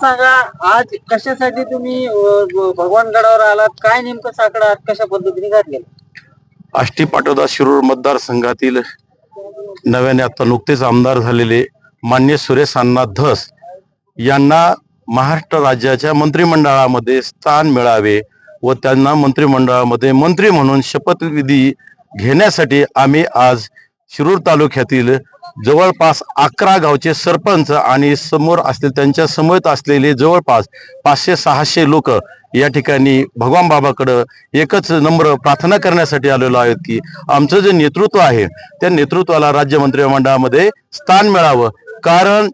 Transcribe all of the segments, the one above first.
सांगा आज कशासाठी तुम्ही भगवान गडावर भगवानगडावर आलात? काय नेमकं साकडं आहात कशा पद्धतीने घातलेलं? आष्टी पाटोदा शिरूर मतदारसंघातील नव्याने आता नुकतेच आमदार झालेले मान्य सुरेश अण्णा धस यांना महाराष्ट्र राज्याच्या मंत्रिमंडळामध्ये स्थान मिळावे व त्यांना मंत्रिमंडळामध्ये मंत्री म्हणून शपथविधी घेण्यासाठी आम्ही आज शिरूर तालुक्यातील जवळपास अकरा गावचे सरपंच आणि समोर असतील त्यांच्यासमोर असलेले जवळपास पाचशे सहाशे लोक या ठिकाणी भगवान बाबाकडं एकच नम्र प्रार्थना करण्यासाठी आलेलो आहेत की आमचं जे नेतृत्व आहे त्या नेतृत्वाला राज्य मंत्रिमंडळामध्ये स्थान मिळावं. कारण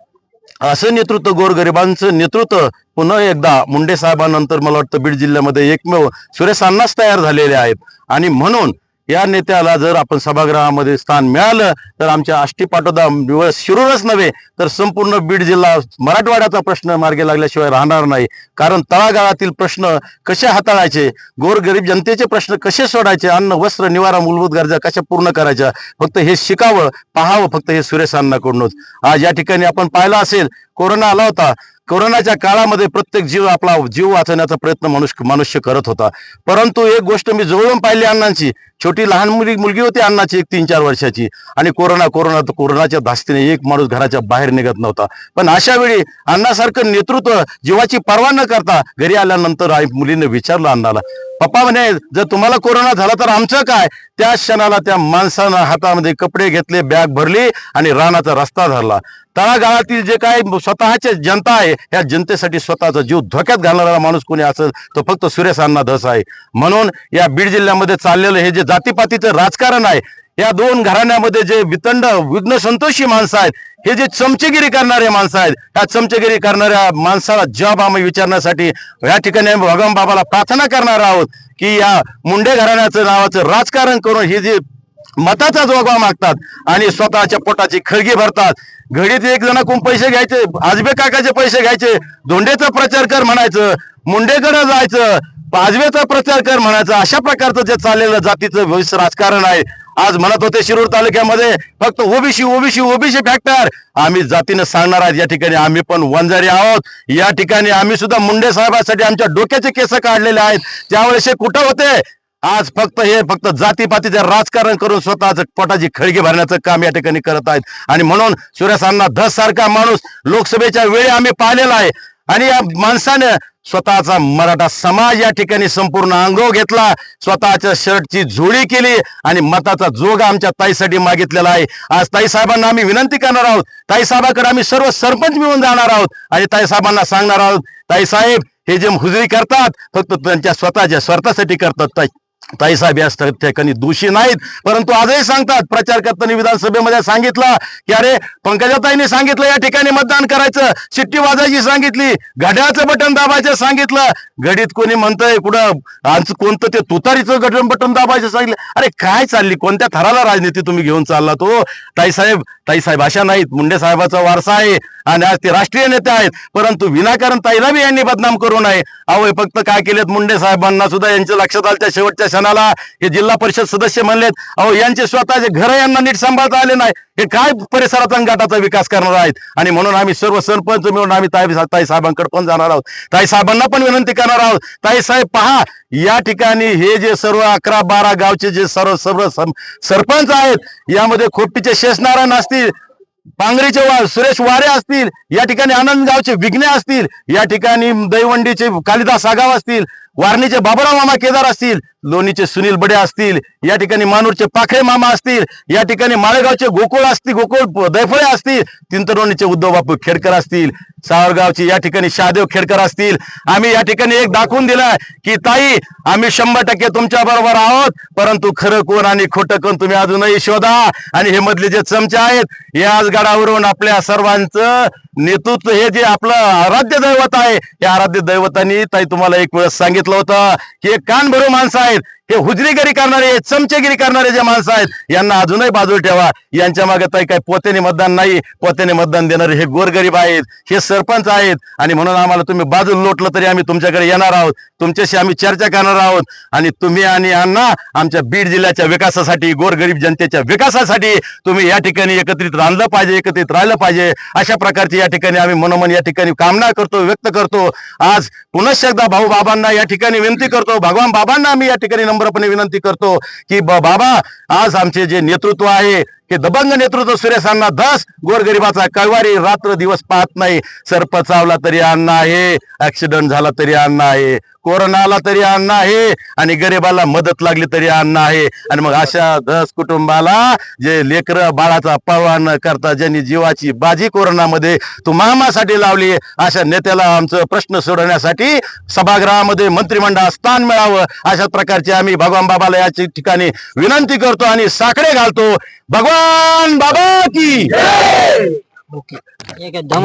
असं नेतृत्व गोरगरिबांचं नेतृत्व पुन्हा एकदा मुंडे साहेबांनंतर मला वाटतं बीड जिल्ह्यामध्ये एकमेव सुरेश तयार झालेले आहेत. आणि म्हणून या नेत्याला जर आपण सभागृहामध्ये स्थान मिळालं तर आमच्या आष्टी पाटोदा निवळ शिरूरच नव्हे तर संपूर्ण बीड जिल्हा मराठवाड्याचा प्रश्न मार्गे लागल्याशिवाय राहणार नाही. कारण तळागाळातील प्रश्न कसे हाताळायचे गोरगरीब जनतेचे प्रश्न कसे सोडायचे अन्न वस्त्र निवारा मूलभूत गरजा कशा पूर्ण करायच्या फक्त हे शिकावं पाहावं फक्त हे सुरेश अण्णाकडूनच. आज या ठिकाणी आपण पाहिलं असेल कोरोना आला होता. कोरोनाच्या काळामध्ये प्रत्येक जीव आपला जीव वाचवण्याचा प्रयत्न मनुष्य मनुष्य करत होता. परंतु एक गोष्ट मी जवळून पाहिली अण्णांची. छोटी लहान मुली मुलगी होती अण्णाची एक तीन चार वर्षाची. आणि कोरोना कोरोना तर कोरोनाच्या धास्तीने एक माणूस घराच्या बाहेर निघत नव्हता. पण अशा वेळी अण्णासारखं नेतृत्व जीवाची पर्वा न करता घरी आल्यानंतर आई मुलीने विचारलं अण्णाला पप्पा म्हणे जर तुम्हाला कोरोना झाला तर आमचं काय? त्या क्षणाला त्या माणसानं हातामध्ये कपडे घेतले बॅग भरली आणि रानाचा रस्ता धरला. तळागाळातील जे काय स्वतःचे जनता आहे या जनतेसाठी स्वतःचा जीव धोक्यात घालणारा माणूस कोणी असेल तो फक्त सुरेश अण्णा धस आहे. म्हणून या बीड जिल्ह्यामध्ये चाललेलं हे जे जातीपातीचं राजकारण आहे या दोन घराण्यामध्ये जे वितंड विघ्न संतोषी माणसं आहेत हे जे चमचेगिरी करणारे माणसं आहेत त्या चमचेगिरी करणाऱ्या माणसाला जॉब आम्ही विचारण्यासाठी या ठिकाणी भगवान बाबाला प्रार्थना करणार आहोत की या मुंडे घराण्याचं नावाचं राजकारण करून हे जे मताचा जोगवा मागतात आणि स्वतःच्या पोटाची खळगी भरतात. घडीत एक जणाकडून पैसे घ्यायचे आजबे काकाचे पैसे घ्यायचे धोंडेचा प्रचार कर म्हणायचं मुंडेकडे जायचं आजबेचा प्रचार कर म्हणायचं अशा प्रकारचं जे चाललेलं जातीचं भविष्य राजकारण आहे. आज म्हणत होते शिरूर तालुक्यामध्ये फक्त ओबीसी ओबीसी ओबीसी फॅक्टर आम्ही जातीनं सांगणार आहेत या ठिकाणी आम्ही पण वंजारी आहोत. या ठिकाणी आम्ही सुद्धा मुंडे साहेबांसाठी आमच्या डोक्याचे केस काढलेले आहेत. त्यावेळेस हे कुठं होते? आज फक्त हे फक्त जातीपातीचे राजकारण करून स्वतःच पोटाची खळगी भरण्याचं काम या ठिकाणी करत आहेत. आणि म्हणून सूर्यसांना धस सारखा माणूस लोकसभेच्या वेळी आम्ही पाहिलेला आहे. आणि या माणसाने स्वतःचा मराठा समाज या ठिकाणी संपूर्ण अंगो घेतला. स्वतःच्या शर्टची झोळी केली आणि मताचा जोग आमच्या ताईसाठी मागितलेला आहे. आज ताई साहेबांना आम्ही विनंती करणार आहोत. ताईसाहेबाकडे आम्ही सर्व सरपंच मिळून जाणार आहोत आणि ताई साहेबांना सांगणार आहोत ताई साहेब हे जे हुजरी करतात फक्त त्यांच्या स्वतःच्या स्वार्थासाठी करतात ताई. ताईसाहेब या त्या ठिकाणी दोषी नाहीत परंतु आजही सांगतात प्रचार करताना विधानसभेमध्ये सांगितलं की अरे पंकजाताईने सांगितलं या ठिकाणी मतदान करायचं शिट्टी वाजायची सांगितली घड्याळचं बटन दाबायचं सांगितलं घडीत कोणी म्हणतंय कुठं आज कोणतं ते तुतारीचं बटन बटन दाबायचं सांगितलं अरे काय चालली कोणत्या थराला राजनीती तुम्ही घेऊन चालला तो? ताईसाहेब ताईसाहेब अशा नाहीत मुंडे साहेबाचा वारसा आहे आणि आज ते राष्ट्रीय नेते आहेत परंतु विनाकारण ताईला बी यांनी बदनाम करू नये. अहो फक्त काय केलेत मुंडे साहेबांना सुद्धा यांच्या लक्षात आलं त्या शेवटच्या प्रशासनाला हे जिल्हा परिषद सदस्य म्हणलेत अहो यांचे स्वतःचे घर यांना नीट सांभाळता आले नाही हे काय परिसरातून गटाचा विकास करणार आहेत? आणि म्हणून आम्ही सर्व सरपंच मिळून आम्ही ताई ताई साहेबांकडे पण जाणार आहोत. ताई साहेबांना पण विनंती करणार आहोत. ताई साहेब पहा या ठिकाणी हे जे सर्व अकरा बारा गावचे जे सर्व सर्व सरपंच आहेत यामध्ये खोपटीचे शेषनारायण असतील पांगरीचे वा सुरेश वारे असतील या ठिकाणी आनंदगावचे विघ्ने असतील या ठिकाणी दैवंडीचे कालिदास आगाव असतील वारणीचे बाबुराव मामा केदार असतील लोणीचे सुनील बडे असतील या ठिकाणी मानूरचे पाखरे मामा असतील या ठिकाणी माळेगावचे गोकुळ असतील गोकुळ दैफळे असतील तिंतरोणीचे उद्धव बापू खेडकर असतील सावरगावचे या ठिकाणी शहादेव खेडकर असतील. आम्ही या ठिकाणी एक दाखवून दिलाय की ताई आम्ही शंभर टक्के तुमच्या बरोबर आहोत परंतु खरं कोण आणि खोटं कोण तुम्ही अजूनही शोधा. आणि हे मधले जे चमचे आहेत या गडावरून आपल्या सर्वांचं नेतृत्व हे जे आपलं आराध्य दैवत आहे या आराध्य दैवतांनी ताई तुम्हाला एक वेळेस सांगितलं होतं की कान भरू माणसं आहेत. हे हुजरीगिरी करणारे चमचेगिरी करणारे जे माणसं आहेत यांना अजूनही बाजूला ठेवा. यांच्या मागे ताई काही पोत्याने मतदान नाही. पोत्याने मतदान देणारे हे गोरगरीब आहेत हे सरपंच आहेत. आणि म्हणून आम्हाला तुम्ही बाजूला लोटलं तरी आम्ही तुमच्याकडे येणार आहोत. तुमच्याशी आम्ही चर्चा करणार आहोत. आणि तुम्ही आणि अण्णा आमच्या बीड जिल्ह्याच्या विकासासाठी गोरगरीब जनतेच्या विकासासाठी तुम्ही या ठिकाणी एकत्रित राहिलं पाहिजे एकत्रित राहिलं पाहिजे. अशा प्रकारची या ठिकाणी आम्ही मनोमन या ठिकाणी कामना करतो व्यक्त करतो. आज पुनश्च एकदा भाऊ बाबांना या ठिकाणी विनंती करतो. भगवान बाबांना आम्ही या ठिकाणी नम्रपणे विनंती करतो की बाबा आज आमचे जे नेतृत्व आहे हे दबंग नेतृत्व सुरेशांना दस गोरगरिबाचा कैवारी रात्र दिवस पाहत नाही. सर्प चावला तरी अन्न आहे ऍक्सिडेंट झाला तरी अन्न आहे कोरोना आला तरी अन्न आहे आणि गरिबाला मदत लागली तरी अन्न आहे. आणि मग अशा दस कुटुंबाला जे लेकर बाळाचा पळवा न करता ज्यांनी जीवाची बाजी कोरोनामध्ये तू महामासाठी लावली अशा नेत्याला आमचं प्रश्न सोडवण्यासाठी सभागृहामध्ये मंत्रिमंडळ स्थान मिळावं अशा प्रकारचे आम्ही भगवान बाबाला या ठिकाणी विनंती करतो आणि साकडे घालतो. भगवान बाबा की एक धम